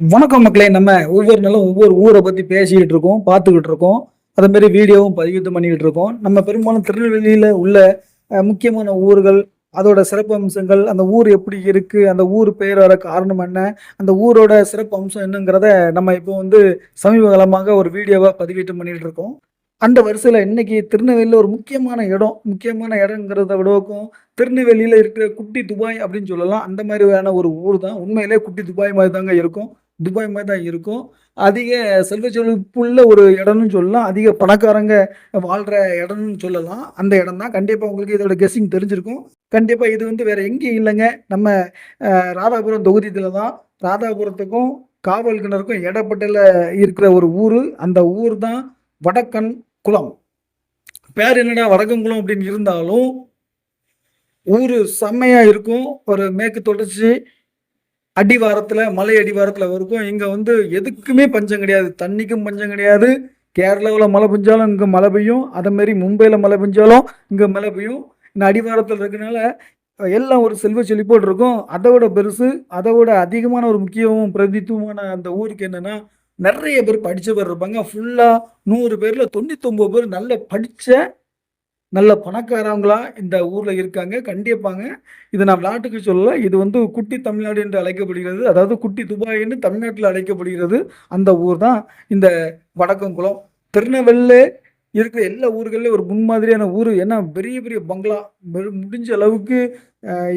வணக்கம் மக்களே நம்ம ஒவ்வொரு நாளும் ஒவ்வொரு ஊரை பற்றி பேசிக்கிட்டு இருக்கோம் பார்த்துக்கிட்டு இருக்கோம். அதே மாதிரி வீடியோவும் பதிவிட்டு பண்ணிக்கிட்டு இருக்கோம். நம்ம பெரும்பாலும் திருநெல்வேலியில் உள்ள முக்கியமான ஊர்கள் அதோட சிறப்பு அம்சங்கள் அந்த ஊர் எப்படி இருக்கு அந்த ஊர் பெயர் வர காரணம் என்ன அந்த ஊரோட சிறப்பு அம்சம் என்னங்கிறத நம்ம இப்போ வந்து சமீப காலமாக ஒரு வீடியோவாக பதிவிட்டு பண்ணிட்டு இருக்கோம். அந்த வரிசையில் இன்னைக்கு திருநெல்வேலியில் ஒரு முக்கியமான இடம் முக்கியமான இடங்கிறத விடவுக்கும் திருநெல்வேலியில் இருக்கிற குட்டி துபாய் அப்படின்னு சொல்லலாம் அந்த மாதிரியான ஒரு ஊர் தான். உண்மையிலே குட்டி துபாய் மாதிரி தாங்க இருக்கும். துபாய் மாதிரி தான் இருக்கும். அதிக செல்வ செழிப்புள்ள ஒரு இடம்னு சொல்லலாம். அதிக பணக்காரங்க வாழ்கிற இடம்னு சொல்லலாம். அந்த இடம் தான். கண்டிப்பாக உங்களுக்கு இதோட கெஸ்ஸிங் தெரிஞ்சிருக்கும். கண்டிப்பாக இது வந்து வேறு எங்கேயும் இல்லைங்க. நம்ம ராதாபுரம் தொகுதியில் தான். ராதாபுரத்துக்கும் காவல் கிணறுக்கும் இடப்பட்டில் இருக்கிற ஒரு ஊர். அந்த ஊர் தான் வடக்கன் குளம். பேர் என்னடா வடக்கன் குளம் அப்படின்னு இருந்தாலும் ஊர் செம்மையாக இருக்கும். ஒரு மேற்கு தொடர்ச்சி அடிவாரத்தில் மலை அடிவாரத்தில் இருக்கும் இங்கே வந்து எதுக்குமே பஞ்சம் கிடையாது. தண்ணிக்கும் பஞ்சம் கிடையாது. கேரளாவில் மழை பெஞ்சாலும் இங்கே மழை பெய்யும். அதே மாதிரி மும்பையில் மழை பெஞ்சாலும் இங்கே மழை பெய்யும். இந்த அடிவாரத்தில் இருக்கனால எல்லாம் ஒரு செல்வ செழிப்போடு இருக்கும். அதை விட பெருசு அதை விட அதிகமான ஒரு முக்கியமும் பிரதித்துவமான அந்த ஊருக்கு என்னென்னா நிறைய பேர் படித்த பேர் இருப்பாங்க. ஃபுல்லாக நூறு பேரில் தொண்ணூத்தொம்பது பேர் நல்ல படித்த நல்ல பணக்காரவங்களா இந்த ஊரில் இருக்காங்க கண்டிப்பாங்க. இதை நான் விளையாட்டுக்கு சொல்லல இது வந்து குட்டி தமிழ்நாடு என்று அழைக்கப்படுகிறது. அதாவது குட்டி துபாய் என்று தமிழ்நாட்டில் அழைக்கப்படுகிறது. அந்த ஊர் தான் இந்த வடக்கங்குளம் திருநெல்வேலி இருக்கிற எல்லா ஊர்களிலேயும் ஒரு முன்மாதிரியான ஊர். ஏன்னா பெரிய பெரிய பங்களா. முடிஞ்ச அளவுக்கு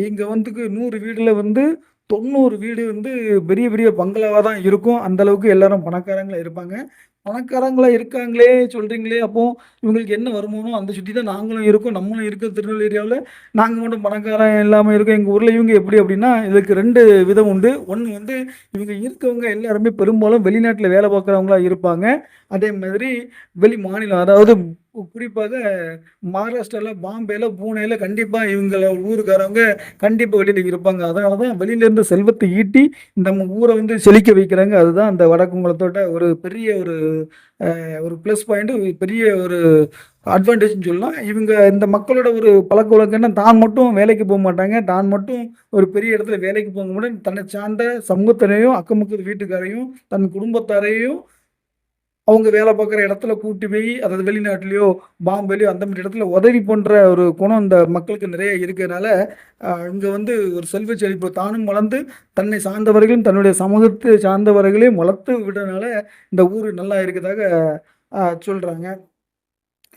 இங்கே வந்து நூறு வீடில் வந்து தொண்ணூறு வீடு வந்து பெரிய பெரிய பங்களாவாக தான் இருக்கும். அந்த அளவுக்கு எல்லாரும் பணக்காரங்களாக இருப்பாங்க. பணக்காரங்களாக இருக்காங்களே சொல்கிறீங்களே அப்போது இவங்களுக்கு என்ன வருமானம்? அந்த சுற்றி தான் நாங்களும் இருக்கோம். நம்மளும் இருக்கிற திருநெல்வேலி ஏரியாவில். நாங்கள் மட்டும் பணக்காரன் இல்லாமல் இருக்கோம். எங்கள் ஊரில் இவங்க எப்படி அப்படின்னா இதுக்கு ரெண்டு விதம் உண்டு. ஒன்று வந்து இவங்க இருக்கவங்க எல்லாருமே பெரும்பாலும் வெளிநாட்டில் வேலை பார்க்குறவங்களா இருப்பாங்க. அதே மாதிரி வெளி மாநிலம் அதாவது குறிப்பாக மகாராஷ்டிராவில் பாம்பேல பூனேல கண்டிப்பாக இவங்கள ஊருக்காரவங்க கண்டிப்பாக வெளியில் இருப்பாங்க. அதனால தான் வெளியிலேருந்து செல்வத்தை ஈட்டி நம்ம ஊரை வந்து செழிக்க வைக்கிறாங்க. அதுதான் அந்த வடக்குங்குளத்தோட ஒரு பெரிய ஒரு ஒரு ப்ளஸ் பாயிண்ட் பெரிய ஒரு அட்வான்டேஜ்னு சொல்லலாம். இவங்க இந்த மக்களோட ஒரு பழக்க வழக்கம்னா தான் மட்டும் வேலைக்கு போக மாட்டாங்க. தான் மட்டும் ஒரு பெரிய இடத்துல வேலைக்கு போக முடியும். தன்னை சார்ந்த சமூகத்தினையும் அக்கம் பக்கத்து வீட்டுக்காரையும் தன் குடும்பத்தாரையும் அவங்க வேலை பார்க்குற இடத்துல கூட்டி போய் அதாவது வெளிநாட்டிலையோ பாம்பேலையோ அந்த மாதிரி இடத்துல உதவி பண்ணுற ஒரு குணம் இந்த மக்களுக்கு நிறைய இருக்கிறதுனால இங்கே வந்து ஒரு செல்வ செழிப்பு தானும் வளர்ந்து தன்னை சார்ந்தவர்களும் தன்னுடைய சமூகத்தை சார்ந்தவர்களையும் வளர்த்து விடுறதுனால இந்த ஊர் நல்லா இருக்கிறதாக சொல்கிறாங்க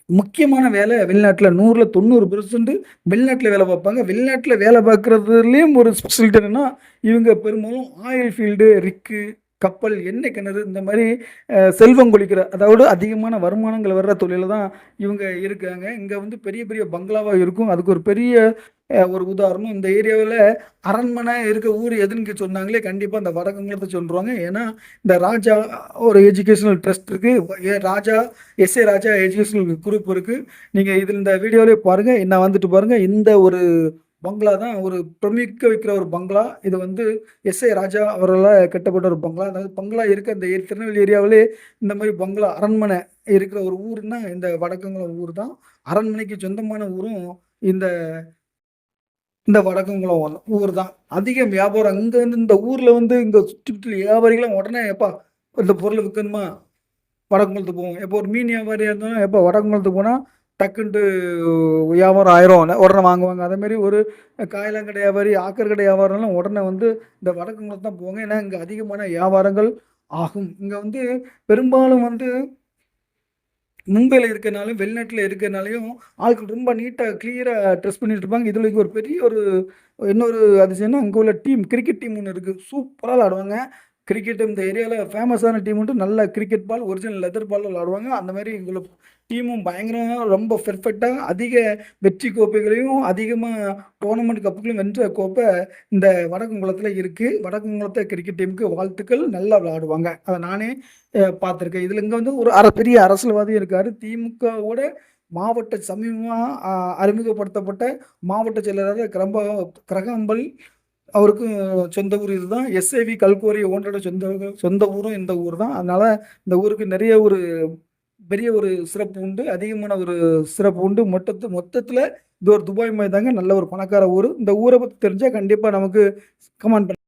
முக்கியமான வேலை வெளிநாட்டில் நூறில் தொண்ணூறு பெர்சன்ட் வெளிநாட்டில் வேலை பார்ப்பாங்க. வெளிநாட்டில் வேலை பார்க்குறதுலேயும் ஒரு ஸ்பெஷலிட்டி என்னென்னா இவங்க பெரும்பாலும் ஆயில் ஃபீல்டு ரிக்கு கப்பல் எண்ணெய் கிணறு இந்த மாதிரி செல்வம் கொளிக்கிற அதாவது அதிகமான வருமானங்கள் வர்ற தொழில தான் இவங்க இருக்காங்க. இங்கே வந்து பெரிய பெரிய பங்களாவாக இருக்கும். அதுக்கு ஒரு பெரிய ஒரு உதாரணம் இந்த ஏரியாவில் அரண்மனை இருக்க ஊர் எதுன்னு சொன்னாங்களே கண்டிப்பாக அந்த வடக்குங்கிறத சொல்கிறாங்க ஏன்னா இந்த ராஜா ஒரு எஜுகேஷனல் ட்ரஸ்ட் இருக்குது Raja S A Raja educational group இருக்குது நீங்கள் இதில் இந்த வீடியோவிலே பாருங்கள் என்ன வந்துட்டு பாருங்கள் இந்த ஒரு பங்களா தான் ஒரு பிரமிக்க வைக்கிற ஒரு பங்களா. இது வந்து எஸ்ஏ ராஜா அவர்களால் கட்டப்பட்ட ஒரு பங்களா. அதாவது பங்களா இருக்க இந்த ஏரி- திருநெல்வேலி ஏரியாவிலே இந்த மாதிரி பங்களா அரண்மனை இருக்கிற ஒரு ஊர்னா இந்த வடக்கங்குளம் ஊர் தான். அரண்மனைக்கு சொந்தமான ஊரும் இந்த இந்த வடக்கங்குளம் ஊர் தான். அதிக வியாபாரம் இங்கே வந்து இந்த ஊரில் வந்து இங்கே சுற்றி வியாபாரிகளும் உடனே எப்பா இந்த பொருள் விற்கணுமா வடக்குங்குளத்துக்கு போவோம். எப்போ ஒரு மீன் வியாபாரியாக இருந்தாலும் எப்போ வடக்குங்குளத்துக்கு போனால் டக்குன்ட்டு வியாபாரம் ஆயிரும். உடனே வாங்குவாங்க. அதேமாரி ஒரு காயலாங்கடை வியாபாரி ஆக்கர்கடை வியாபாரம்லாம் உடனே வந்து இந்த வடக்குங்குளத்து தான் போவாங்க. ஏன்னா இங்கே அதிகமான வியாபாரங்கள் ஆகும். இங்கே வந்து பெரும்பாலும் வந்து மும்பையில் இருக்கனாலும் வெளிநாட்டில் இருக்கிறனாலையும் ஆட்கள் ரொம்ப நீட்டாக கிளியராக ட்ரெஸ் பண்ணிட்டு இருப்பாங்க. இதில் ஒரு பெரிய ஒரு இன்னொரு அதிசயம்னா அங்கே உள்ள டீம் கிரிக்கெட் டீம் ஒன்று இருக்குது சூப்பராக விளாடுவாங்க கிரிக்கெட் இந்த ஏரியாவில் ஃபேமஸான டீம் மட்டும் நல்ல cricket ball original leather ball விளாடுவாங்க அந்த மாதிரி எங்களை டீமும் பயங்கரமாக ரொம்ப பெர்ஃபெக்டாக அதிக வெற்றி கோப்பைகளையும் அதிகமாக டோர்னமெண்ட் கப்புகளையும் வென்ற கோப்பை இந்த வடக்குங்குளத்தில் இருக்குது வடக்குங்குளத்தை கிரிக்கெட் டீமுக்கு வாழ்த்துக்கள். நல்லா விளையாடுவாங்க. அதை நானே பார்த்துருக்கேன். இதில் இங்கே வந்து ஒரு அர பெரிய அரசியல்வாதி இருக்கார். திமுகவோட மாவட்ட சமீபமாக அறிமுகப்படுத்தப்பட்ட மாவட்ட செயலராக கிரம்ப கிரகம்பல் அவருக்கும் சொந்த ஊர் இதுதான். எஸ்ஏவி கல்கோரி ஓனரோட சொந்த சொந்த ஊரும் இந்த ஊர் தான். அதனால் இந்த ஊருக்கு நிறைய ஒரு பெரிய ஒரு சிறப்பு உண்டு அதிகமான ஒரு சிறப்பு உண்டு. மொத்தத்து மொத்தத்தில் இது ஒரு துபாய் மாதிரி தாங்க. நல்ல ஒரு பணக்கார ஊர். இந்த ஊரை பற்றி தெரிஞ்சால் கண்டிப்பாக நமக்கு கமெண்ட்